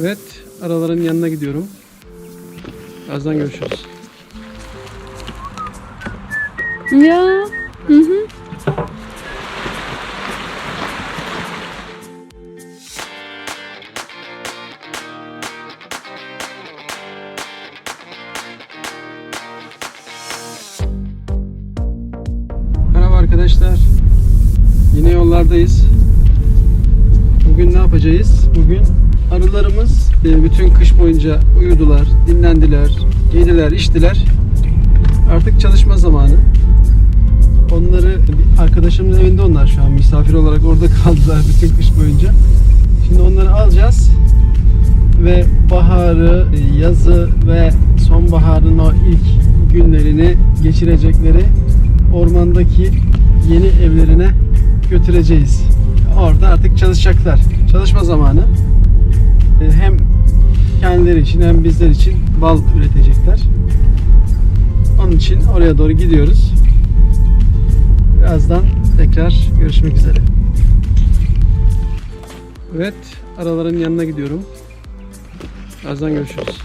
Evet, araların yanına gidiyorum. Birazdan görüşürüz. Ya. Hı hı. Merhaba arkadaşlar. Yine yollardayız. Bugün ne yapacağız? Bugün arılarımız e, bütün kış boyunca uyudular, dinlendiler, yediler, içtiler. Artık çalışma zamanı. Onları arkadaşımın evinde onlar şu an misafir olarak orada kaldılar bütün kış boyunca. Şimdi onları alacağız ve baharı, yazı ve sonbaharın o ilk günlerini geçirecekleri ormandaki yeni evlerine götüreceğiz. Orada artık çalışacaklar. Çalışma zamanı. Kendileri için hem bizler için bal üretecekler. Onun için oraya doğru gidiyoruz. Birazdan tekrar görüşmek üzere. Evet, araların yanına gidiyorum. Birazdan görüşürüz.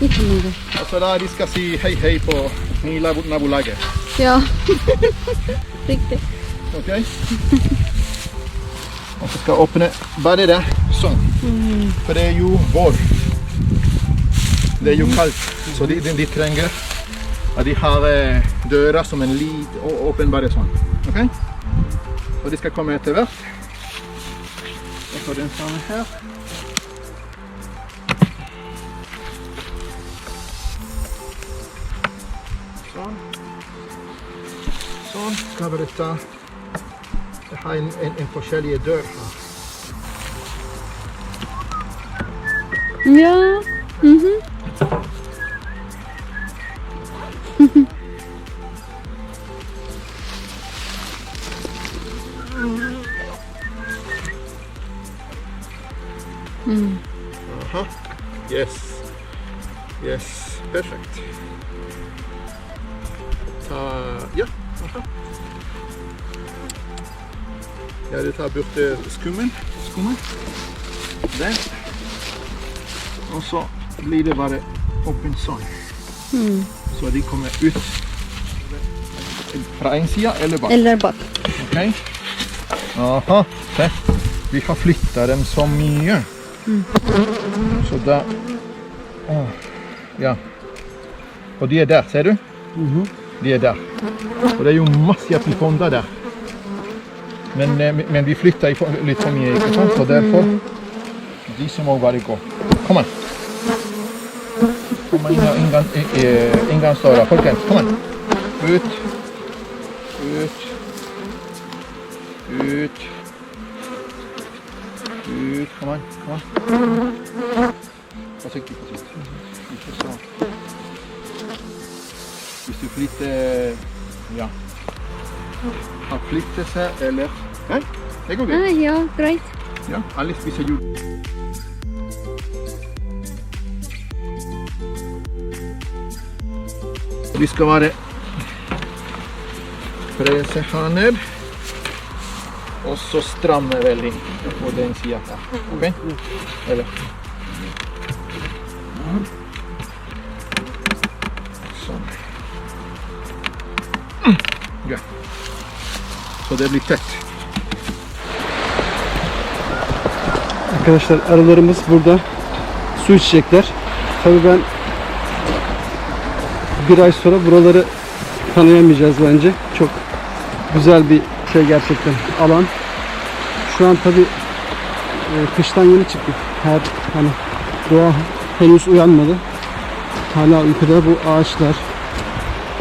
Alltså, och sådär, vi ska säga hej hej på hela bolaget. Ja, riktigt. Okej. Okay. Och så ska öppna bara det så. Mm. För det är ju vår. Det är ju kallt, så de, de, de tränger att de har eh, dörrar som en liten öppen bara sån. Okej? Okay? Och det ska komma till vart. Och så den framme här. Son. Son. Kabaretta. We gaan in, in Porcelje deur gaan. Ja. Mhm. Mm Mm. Uh -huh. Yes. Yes. Perfect. Ta... Ja, varsågod. Ja, du tar bort eh, skummen. skummen. Där. Och så blir det bara upp en. Mm. Så det kommer ut från en sida eller bak. Eller bak. Okej. Okay. Aha, där. Vi har flyttat dem så mycket. Mm. Så där. Oh. Ja. Och det är där, ser du? Mm -hmm. Det är där. Och det är ju massor till fonder där. Eh, men, men vi flyttar lite från min egen så därför. De som har varit går. Kom igen! Kom in, inga, inga, eh, Folkhemmet, kom igen! Ut. Ut. Ut. Ut, kom igen, kom igen! Försiktigt, försiktigt. Inte så. Isofrit är... Typ ja. Förpliktelse eller... Det går bra. Ah, ja, bra. Ja, Alice, vissa jord. Vi ska vara fresehaner och så strömmen väl in på den sidan. Okej? Okay? Eller? Tett. Arkadaşlar arılarımız burada su içecekler. Tabii ben bir ay sonra buraları tanıyamayacağız bence. Çok güzel bir şey gerçekten alan. Şu an tabii e, kıştan yeni çıktık. Her hani doğa henüz uyanmadı. Hala uykuda bu ağaçlar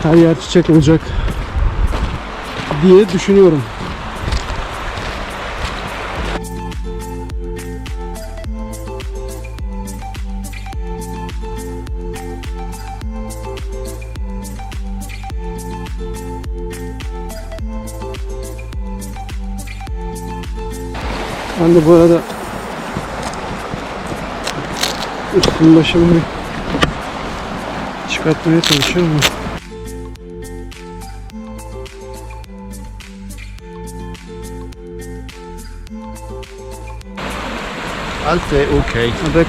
her yer çiçek olacak diye düşünüyorum. Ben de bu arada üstüm başımı çıkartmaya çalışıyorum. Okej. Ja, det är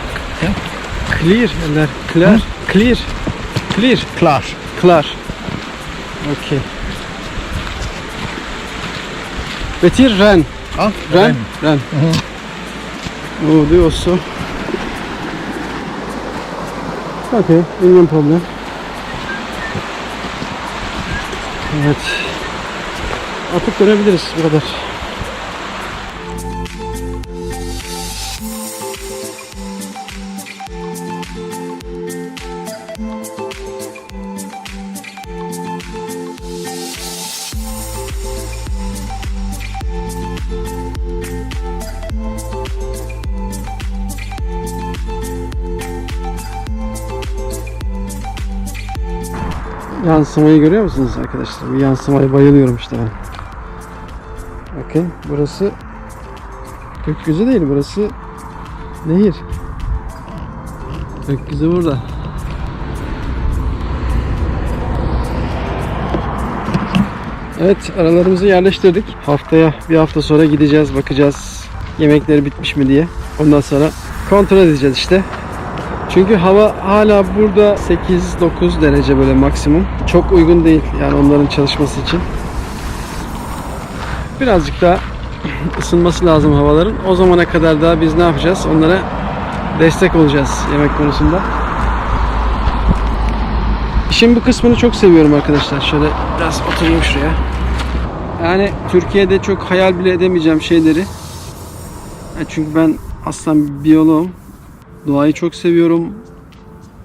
clear eller clear? Clear. Clear. Klar. Klar. Okej. Betyr ren. Ja, Ren. Ren. Mhm. Och du också. Okej, ingen problem. Evet. Atıp dönebiliriz bu kadar. Yansımayı görüyor musunuz arkadaşlar? Bu yansımaya bayılıyorum işte ben. Bakın burası gökyüzü değil burası nehir. Gökyüzü burada. Evet aralarımızı yerleştirdik. Haftaya bir hafta sonra gideceğiz bakacağız yemekleri bitmiş mi diye. Ondan sonra kontrol edeceğiz işte. Çünkü hava hala burada 8-9 derece böyle maksimum. Çok uygun değil yani onların çalışması için. Birazcık daha ısınması lazım havaların. O zamana kadar da biz ne yapacağız? Onlara destek olacağız yemek konusunda. İşin bu kısmını çok seviyorum arkadaşlar. Şöyle biraz oturayım şuraya. Yani Türkiye'de çok hayal bile edemeyeceğim şeyleri. Ya Çünkü ben aslan biyoloğum. Doğayı çok seviyorum.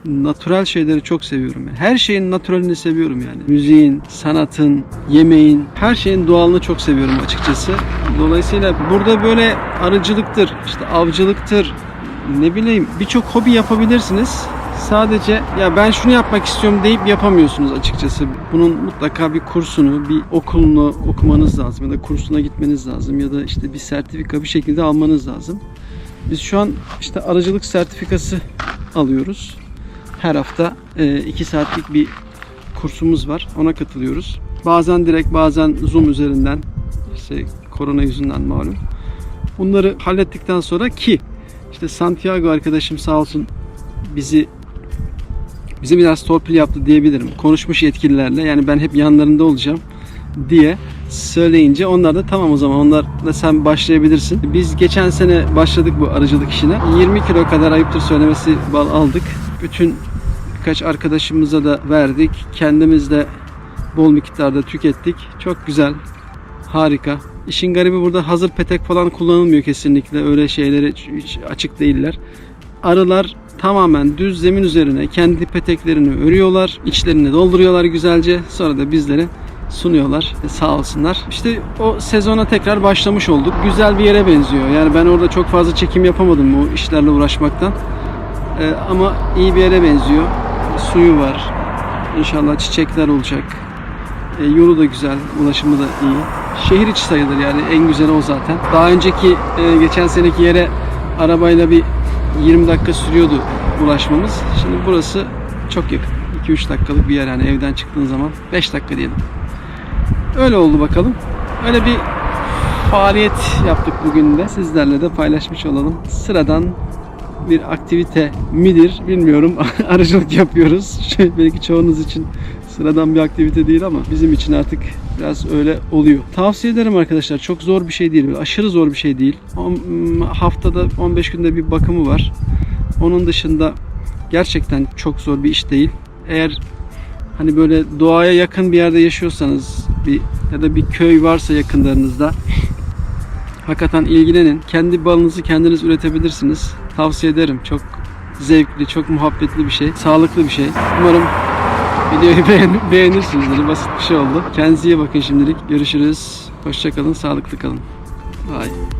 Natürel şeyleri çok seviyorum. Yani. Her şeyin natürelini seviyorum yani. Müziğin, sanatın, yemeğin, her şeyin doğalını çok seviyorum açıkçası. Dolayısıyla burada böyle arıcılıktır, işte avcılıktır, ne bileyim birçok hobi yapabilirsiniz. Sadece ya ben şunu yapmak istiyorum deyip yapamıyorsunuz açıkçası. Bunun mutlaka bir kursunu, bir okulunu okumanız lazım ya da kursuna gitmeniz lazım ya da işte bir sertifika bir şekilde almanız lazım. Biz şu an işte aracılık sertifikası alıyoruz. Her hafta 2 saatlik bir kursumuz var. Ona katılıyoruz. Bazen direkt bazen Zoom üzerinden işte korona yüzünden malum. Bunları hallettikten sonra ki işte Santiago arkadaşım sağ olsun bizi bizi biraz torpil yaptı diyebilirim. Konuşmuş yetkililerle yani ben hep yanlarında olacağım diye söyleyince onlar da tamam o zaman onlar da sen başlayabilirsin. Biz geçen sene başladık bu arıcılık işine. 20 kilo kadar ayıptır söylemesi bal aldık. Bütün birkaç arkadaşımıza da verdik. Kendimiz de bol miktarda tükettik. Çok güzel. Harika. İşin garibi burada hazır petek falan kullanılmıyor kesinlikle. Öyle şeylere hiç açık değiller. Arılar tamamen düz zemin üzerine kendi peteklerini örüyorlar. içlerini dolduruyorlar güzelce. Sonra da bizlere sunuyorlar. E, Sağ olsunlar. İşte o sezona tekrar başlamış olduk. Güzel bir yere benziyor. Yani ben orada çok fazla çekim yapamadım bu işlerle uğraşmaktan. E, ama iyi bir yere benziyor. Suyu var. İnşallah çiçekler olacak. E, yolu da güzel, ulaşımı da iyi. Şehir içi sayılır yani en güzeli o zaten. Daha önceki e, geçen seneki yere arabayla bir 20 dakika sürüyordu ulaşmamız. Şimdi burası çok yakın. 2-3 dakikalık bir yer yani evden çıktığın zaman 5 dakika diyelim. Öyle oldu bakalım. Öyle bir faaliyet yaptık bugün de. Sizlerle de paylaşmış olalım. Sıradan bir aktivite midir bilmiyorum. Arıcılık yapıyoruz. Şöyle belki çoğunuz için sıradan bir aktivite değil ama bizim için artık biraz öyle oluyor. Tavsiye ederim arkadaşlar. Çok zor bir şey değil. Aşırı zor bir şey değil. On- Haftada 15 günde bir bakımı var. Onun dışında gerçekten çok zor bir iş değil. Eğer hani böyle doğaya yakın bir yerde yaşıyorsanız bir ya da bir köy varsa yakınlarınızda hakikaten ilgilenin. Kendi balınızı kendiniz üretebilirsiniz. Tavsiye ederim. Çok zevkli, çok muhabbetli bir şey. Sağlıklı bir şey. Umarım videoyu beğen beğenirsinizdir. Basit bir şey oldu. Kendinize iyi bakın şimdilik. Görüşürüz. Hoşçakalın, sağlıklı kalın. Bye.